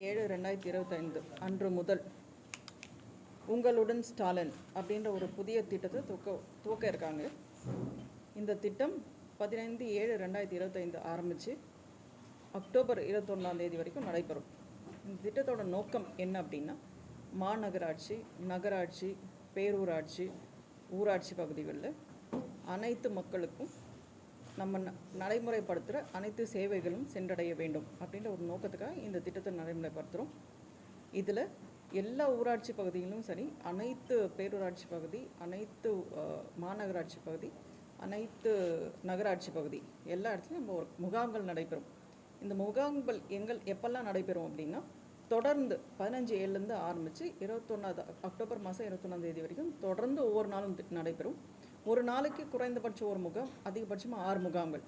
ஏழு ரெண்டாயிரத்தி இருபத்தைந்து அன்று முதல் உங்களுடன் ஸ்டாலின் அப்படின்ற ஒரு புதிய திட்டத்தை துவக்க துவக்க இருக்காங்க. இந்த திட்டம் பதினைந்து ஏழு ரெண்டாயிரத்தி இருபத்தைந்து ஆரம்பித்து அக்டோபர் இருபத்தொன்னாம் தேதி வரைக்கும் நடைபெறும். இந்த திட்டத்தோட நோக்கம் என்ன அப்படின்னா மாநகராட்சி நகராட்சி பேரூராட்சி ஊராட்சி பகுதிகளில் அனைத்து மக்களுக்கும் நம்ம ந- நடைமுறைப்படுத்துகிற அனைத்து சேவைகளும் சென்றடைய வேண்டும் அப்படின்ற ஒரு நோக்கத்துக்காக இந்த திட்டத்தை நடைமுறைப்படுத்துகிறோம் இதில் எல்லா ஊராட்சி பகுதிகளும் சரி அனைத்து பேரூராட்சி பகுதி அனைத்து மாநகராட்சி பகுதி அனைத்து நகராட்சி பகுதி எல்லா இடத்துலையும் நம்ம ஒரு முகாம்கள் நடைபெறும். இந்த முகாம்கள் எங்கள் எப்பெல்லாம் நடைபெறும் அப்படின்னா தொடர்ந்து பதினஞ்சு ஏழுலேருந்து ஆரம்பித்து இருபத்தொன்னாவது அக்டோபர் மாதம் இருபத்தொன்னாம் தேதி வரைக்கும் தொடர்ந்து ஒவ்வொரு நாளும் நடைபெறும். ஒரு நாளைக்கு குறைந்தபட்சம் ஒரு முகாம் அதிகபட்சமாக ஆறு முகாம்கள்.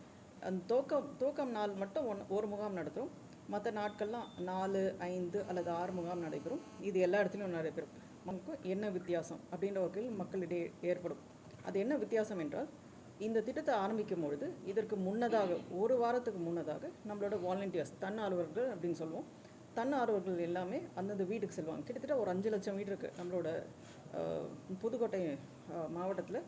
அந்த தோக்கம் தூக்கம் நாள் மட்டும் ஒன் ஒரு முகாம் நடத்துகிறோம் மற்ற நாட்கள்லாம் நாலு ஐந்து அல்லது ஆறு முகாம் நடைபெறும். இது எல்லா இடத்துலையும் நடைபெறும். நமக்கு என்ன வித்தியாசம் அப்படின்ற வகையில் மக்களிடையே ஏற்படும். அது என்ன வித்தியாசம் என்றால் இந்த திட்டத்தை ஆரம்பிக்கும் பொழுது இதற்கு முன்னதாக ஒரு வாரத்துக்கு முன்னதாக நம்மளோட வாலண்டியர்ஸ் தன்னார்வர்கள் அப்படின்னு சொல்லுவோம். தன்னார்வர்கள் எல்லாமே அந்தந்த வீட்டுக்கு செல்வாங்க. கிட்டத்தட்ட ஒரு அஞ்சு லட்சம் வீடு இருக்குது நம்மளோட புதுக்கோட்டை மாவட்டத்தில்.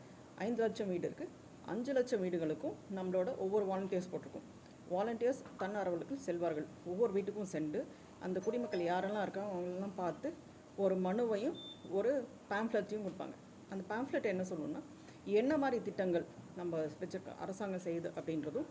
ஐந்து லட்சம் வீடு இருக்குது அஞ்சு லட்சம் வீடுகளுக்கும் நம்மளோட ஒவ்வொரு வாலண்டியர்ஸ் போட்டிருக்கோம். வாலண்டியர்ஸ் தன்னார்வலுக்கு செல்வார்கள். ஒவ்வொரு வீட்டுக்கும் சென்று அந்த குடிமக்கள் யாரெல்லாம் இருக்காங்க அவங்களெல்லாம் பார்த்து ஒரு மனுவையும் ஒரு பேம்ப்ளெட்டையும் கொடுப்பாங்க. அந்த பேம்ப்ளெட் என்ன சொல்லணும்னா என்ன மாதிரி திட்டங்கள் நம்ம வச்சிருக்க அரசாங்கம் செய்யுது அப்படின்றதும்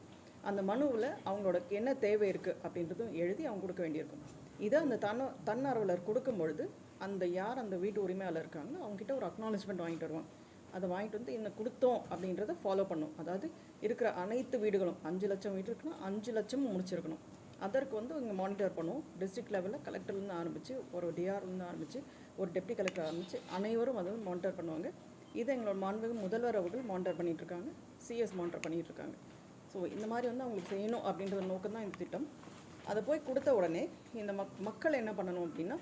அந்த மனுவில் அவங்களோட என்ன தேவை இருக்குது அப்படின்றதும் எழுதி அவங்க கொடுக்க வேண்டியிருக்கும். இதை அந்த தன்ன தன்னார்வலர் கொடுக்கும் பொழுது அந்த யார் அந்த வீட்டு உரிமையாளர் இருக்காங்களோ அவங்ககிட்ட ஒரு அக்னாலஜ்மெண்ட் வாங்கிட்டு வருவாங்க. அதை வாங்கிட்டு வந்து இன்னும் கொடுத்தோம் அப்படின்றத ஃபாலோ பண்ணும் அதாவது இருக்கிற அனைத்து வீடுகளும் அஞ்சு லட்சம் வீடு இருக்குன்னா அஞ்சு லட்சமும் முடிச்சிருக்கணும். அதற்கு வந்து இங்கே மானிட்டர் பண்ணுவோம். டிஸ்ட்ரிக்ட் லெவலில் கலெக்டர்லேருந்து ஆரம்பித்து ஒரு டிஆர்லேருந்து ஆரம்பித்து ஒரு டெப்டி கலெக்டர் ஆரம்பித்து அனைவரும் அதை வந்து மானிட்டர் பண்ணுவாங்க. இதை எங்களோட மாண்பு முதல்வர் அவர்கள் மானிட்டர் பண்ணிகிட்ருக்காங்க இருக்காங்க. சிஎஸ் மானிட்டர் பண்ணிட்டு இருக்காங்க. ஸோ இந்த மாதிரி வந்து அவங்களுக்கு செய்யணும் அப்படின்ற நோக்கம் தான் இந்த திட்டம். அதை போய் கொடுத்த உடனே இந்த மக் மக்கள் என்ன பண்ணணும் அப்படின்னா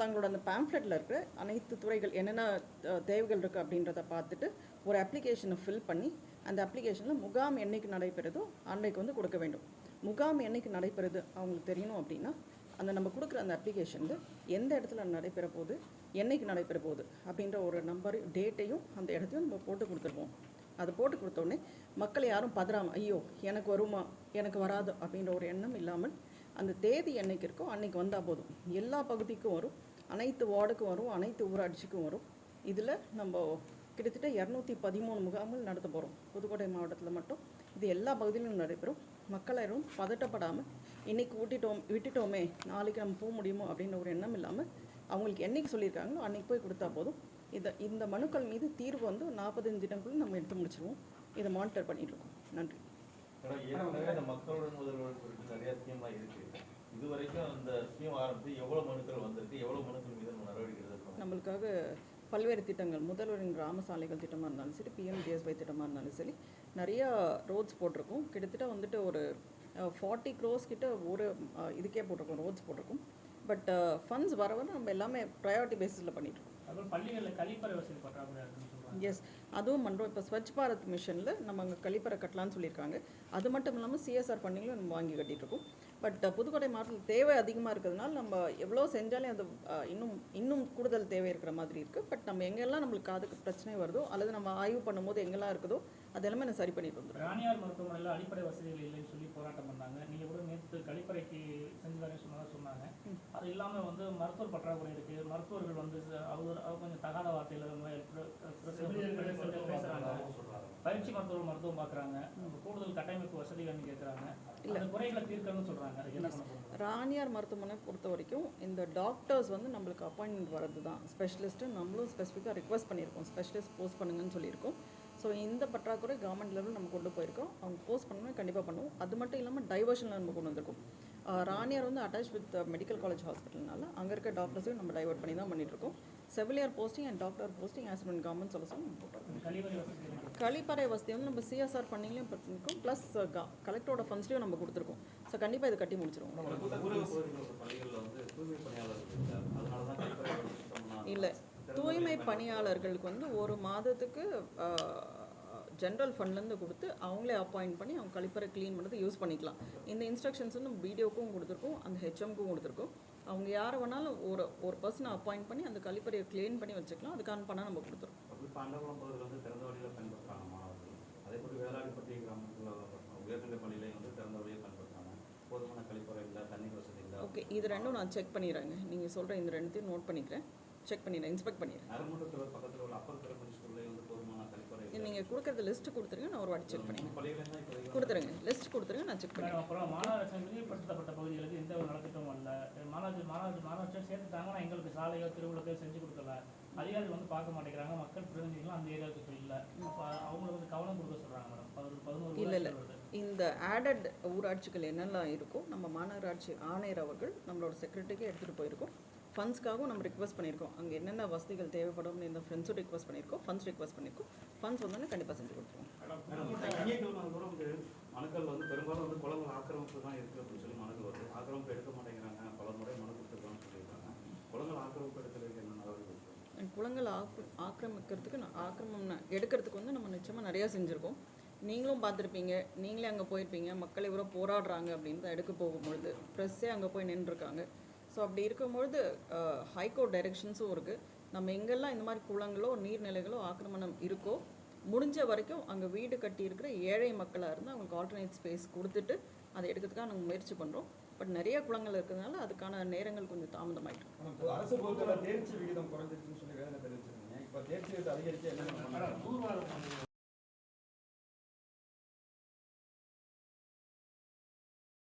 தங்களோட அந்த பேம்ஃப்ளெட்டில் இருக்கிற அனைத்து துறைகள் என்னென்ன தேவைகள் இருக்குது அப்படின்றத பார்த்துட்டு ஒரு அப்ளிகேஷனை ஃபில் பண்ணி அந்த அப்ளிகேஷனில் முகாம் என்றைக்கு நடைபெறுதோ அன்றைக்கு வந்து கொடுக்க வேண்டும். முகாம் என்னைக்கு நடைபெறுது அவங்களுக்கு தெரியணும் அப்படின்னா அந்த நம்ம கொடுக்குற அந்த அப்ளிகேஷனில் எந்த இடத்துல நடைபெற போகுது என்னைக்கு நடைபெற போகுது அப்படின்ற ஒரு நம்பர் டேட்டையும் அந்த இடத்தையும் நம்ம போட்டு கொடுத்துருவோம். அதை போட்டு கொடுத்தோடனே மக்கள் யாரும் பதறாமல் ஐயோ எனக்கு வருமா? எனக்கு வராது அப்படின்ற ஒரு எண்ணம் இல்லாமல் அந்த தேதி என்றைக்கு இருக்கோ அன்றைக்கி வந்தால் போதும். எல்லா பகுதிக்கும் வரும். அனைத்து வார்டுக்கும் வரும். அனைத்து ஊராட்சிக்கும் வரும். இதில் நம்ம கிட்டத்தட்ட இரநூத்தி பதிமூணு முகாம்கள் நடத்த போகிறோம் புதுக்கோட்டை மாவட்டத்தில் மட்டும். இது எல்லா பகுதியிலும் நடைபெறும். மக்கள் யாரும் பதட்டப்படாமல் இன்றைக்கி விட்டுட்டோம் விட்டுட்டோமே நாளைக்கு நம்ம போக முடியுமோ அப்படின்ற ஒரு எண்ணம் இல்லாமல் அவங்களுக்கு என்னைக்கு சொல்லியிருக்காங்களோ அன்றைக்கி போய் கொடுத்தா போதும். இதை இந்த மனுக்கள் மீது தீர்வு வந்து நாற்பத்தஞ்சு தினங்களும் நம்ம எடுத்து முடிச்சிருவோம். இதை மானிட்டர் பண்ணிட்டு இருக்கோம். நன்றி. ஏற்கனவே மக்களுடன் முதல்வர் நிறைய ஸ்கீம்லாம் இருக்கு. இது வரைக்கும் அந்த ஸ்கீம் ஆரம்பித்து மனுக்கள் வந்திருக்கு மனுக்கள் மீது நடவடிக்கை நம்மளுக்காக பல்வேறு திட்டங்கள் முதல்வரின் கிராம சாலைகள் திட்டமாக இருந்தாலும் சரி பிஎம்டிஎஸ்ஒய் திட்டமாக இருந்தாலும் சரி நிறையா ரோட்ஸ் போட்டிருக்கோம். கிட்டத்தட்ட வந்துட்டு ஒரு ஃபார்ட்டி க்ரோஸ் கிட்ட ஒரு இதுக்கே போட்டிருக்கோம் ரோட்ஸ் போட்டிருக்கோம். பட் ஃபண்ட்ஸ் வர வர நம்ம எல்லாமே ப்ரையாரிட்டி பேஸிஸில் பண்ணிட்டுருக்கோம் எஸ் அதுவும் பண்ணுறோம் இப்போ ஸ்வச் பாரத் மிஷனில் நம்ம அங்கே கழிப்பறை கட்டலாம்னு சொல்லியிருக்காங்க. அது மட்டும் இல்லாமல் சிஎஸ்ஆர் ஃபண்டிங்களும் நம்ம வாங்கி கட்டிட்டு இருக்கோம் பட் புதுக்கோட்டை மாவட்டத்தில் தேவை அதிகமாக இருக்கிறதுனால நம்ம எவ்வளோ செஞ்சாலும் அது இன்னும் இன்னும் கூடுதல் தேவை இருக்கிற மாதிரி இருக்குது பட் நம்ம எங்கெல்லாம் நம்மளுக்கு காதுக்கு பிரச்சனை வருதோ அல்லது நம்ம ஆய்வு பண்ணும்போது எங்கெல்லாம் இருக்குதோ அது எல்லாமே நான் சரி பண்ணிட்டு வந்துடுறோம் ராணியார் மருத்துவமனையில் அடிப்படை வசதிகள் இல்லைன்னு சொல்லி போராட்டம் பண்ணாங்க. நீங்கள் கூட நேற்று கழிப்பறைக்கு செஞ்சு அது இல்லாமல் வந்து மருத்துவர் பற்றாக்குறை இருக்குது மருத்துவர்கள் வந்து அவர் கொஞ்சம் தகாத வார்த்தையில் பேசுகிறாங்க பயிற்சி மருத்துவர் மருத்துவம் பார்க்குறாங்க கூடுதல் கட்டமைப்பு வசதி வேணும்னு கேட்குறாங்க அந்த குறைகளை தீர்க்கணும்னு சொல்கிறாங்க ராணியார் மருத்துவமனை பொறுத்த வரைக்கும் இந்த டாக்டர்ஸ் வந்து நம்மளுக்கு அப்பாயின்மெண்ட் வரது தான். ஸ்பெஷலிஸ்ட்டு நம்மளும் ஸ்பெசிஃபிக்காக ரிக்வஸ்ட் பண்ணியிருக்கோம். ஸ்பெஷலிஸ்ட் போஸ்ட் பண்ணுங்கன்னு சொல்லியிருக்கோம். ஸோ இந்த பற்றாக்குறை கவர்மெண்ட் லெவல் நம்ம கொண்டு போயிருக்கோம். அவங்க போஸ்ட் பண்ணணும் கண்டிப்பாக பண்ணுவோம். அது மட்டும் இல்லாமல் டைவர்ஷனில் நம்ம கொண்டு வந்திருக்கோம். ராணியார் வந்து அட்டாச் வித் மெடிக்கல் காலேஜ் ஹாஸ்பிட்டல்னால அங்கே இருக்க டாக்டர்ஸையும் நம்ம டைவர்ட் பண்ணி தான் பண்ணிட்டுருக்கோம். செவிலியர் posting and doctor posting as and government solution நம்ம இருக்கு. கழிப்பறை வசதி வந்து நம்ம சிஎஸ்ஆர் பண்ணிலையும் பண்ணிருக்கோம். ப்ளஸ் கலெக்டரோட ஃபண்ட்ஸ்லையும் நம்ம கொடுத்துருக்கோம். ஸோ கண்டிப்பாக இது கட்டி முடிச்சிருவோம். இல்லை தூய்மை பணியாளர்களுக்கு வந்து ஒரு மாதத்துக்கு ஜென்ரல் ஃபண்ட்லேருந்து கொடுத்து அவங்களே அப்பாயிண்ட் பண்ணி அவங்க கழிப்பறை க்ளீன் பண்ணது யூஸ் பண்ணிக்கலாம். இந்த இன்ஸ்ட்ரக்ஷன்ஸ் வந்து வீடியோக்கும் கொடுத்துருக்கோம் அந்த ஹெச்எம்க்கும் கொடுத்துருக்கோம். அவங்க யாரை வேணாலும் ஒரு ஒரு பர்சனை அப்பாயிண்ட் பண்ணி அந்த கழிப்பறையை க்ளீன் பண்ணி வச்சுக்கலாம். அதுக்கான பணம் நம்ம கொடுத்துருவோம் அப்படி பாண்டவளம் பகுதியில் வந்து திறந்த வழியில் பயன்படுத்துகிறாங்க மாணவர்கள் அதே போல் வேளாண்பட்டி கிராமத்தில் உயர்நிலை பள்ளியிலையும் வந்து திறந்த வழியை பயன்படுத்துகிறாங்க போதுமான கழிப்பறை இல்லை தண்ணீர் வசதி இல்லை? ஓகே இது ரெண்டும் நான் செக் பண்ணிடுறேங்க. நீங்கள் சொல்கிற இந்த ரெண்டுத்தையும் நோட் பண்ணிக்கிறேன். செக் பண்ணிடுறேன் இன்ஸ்பெக்ட் பண்ணிடுறேன். நரம்புட்டத்தில் பக்கத்தில் உள்ள அப்பர் பிரைமரி ஸ்கூல்லையும் வந்து போதுமான கழிப்பறை இல்லை நீங்கள் கொடுக்குறது லிஸ்ட்டு கொடுத்துருங்க நான் ஒரு வாட்டி செக் பண்ணிக்கிறேன். கொடுத்துருங்க லிஸ்ட் கொடுத்துருங்க நான் செக் மேடம் பண்ணிக்கிறேன். அப்புறம் மாநகராட்சி விரிவுபடுத்தப்பட்ட பகுதிகளுக்கு எந்த ஒரு நலத்திட்டமும் வரல. மாநகராட்சி மாநகராட்சி மாநகராட்சியும் சேர்த்துட்டாங்கன்னா எங்களுக்கு சாலையோ திருவிழாக்கோ செஞ்சு கொடுக்கல. அதிகாரிகள் வந்து பார்க்க மாட்டேங்கிறாங்க. மக்கள் பிரதிநிதிகளும் அந்த ஏரியாவுக்கு அப்போ அவங்களுக்கு வந்து கவனம் கொடுக்க சொல்கிறாங்க மேடம் பதினொரு பதினோரு இல்ல, இல்ல. இந்த ஆடட் ஊராட்சிகள் என்னெல்லாம் இருக்கோ நம்ம மாநகராட்சி ஆணையர் அவர்கள் நம்மளோட செக்ரட்டரிக்கு எடுத்துகிட்டு போயிருக்கோம். ஃபண்ட்ஸ்க்காகவும் நம்ம ரிக்வஸ்ட் பண்ணியிருக்கோம். அங்கே என்னென்ன வசதிகள் தேவைப்படும்னு இந்த ஃப்ரெண்ட்ஸும் ரிக்வஸ்ட் பண்ணியிருக்கோம். ஃபண்ட்ஸ் ரிக்வஸ்ட் பண்ணியிருக்கோம். ஃபண்ட்ஸ் வந்தோன்னே கண்டிப்பாக செஞ்சு கொடுத்துருவோம். மனுக்கள் வந்து பெரும்பாலும் வந்து குளங்கள் ஆக்கிரமிப்பு தான் இருக்குது அப்படின்னு சொல்லி மனுக்கள் வருது. ஆக்கிரமிப்பு எடுக்க மாட்டேங்கிறாங்க. பல முறை மனு கொடுத்துருக்கோம்னு சொல்லியிருக்காங்க. குளங்கள் ஆக்கிரமிப்பு எடுக்கிறதுக்கு என்ன நடவடிக்கை? குளங்கள் ஆக்கு ஆக்கிரமிக்கிறதுக்கு நான் ஆக்கிரமம் எடுக்கிறதுக்கு வந்து நம்ம நிச்சயமாக நிறையா செஞ்சுருக்கோம். நீங்களும் பார்த்துருப்பீங்க. நீங்களே அங்கே போயிருப்பீங்க. மக்கள் இவ்வளோ போராடுறாங்க அப்படின்னு தான் எடுக்க போகும்பொழுது ப்ரெஸ்ஸே அங்கே போய் நின்றுருக்காங்க. ஸோ அப்படி இருக்கும்பொழுது ஹைகோர்ட் டைரெக்ஷன்ஸும் இருக்குது நம்ம எங்கெல்லாம் இந்த மாதிரி குளங்களோ நீர்நிலைகளோ ஆக்கிரமணம் இருக்கோ முடிஞ்ச வரைக்கும் அங்கே வீடு கட்டி இருக்கிற ஏழை மக்களாக இருந்தால் அவங்களுக்கு ஆல்டர்னேட் ஸ்பேஸ் கொடுத்துட்டு அதை எடுக்கிறதுக்காக நாங்கள் முயற்சி பண்ணுறோம் பட் நிறைய குளங்கள் இருக்கிறதுனால அதுக்கான நேரங்கள் கொஞ்சம் தாமதமாயிட்டு அரசு பொறுத்தவரை தேர்ச்சி விகிதம் குறைஞ்சிருச்சுன்னு சொல்லி வேதனை தெரிவிச்சிருக்கீங்க. இப்போ தேர்ச்சி விகிதம் அதிகரிக்க என்ன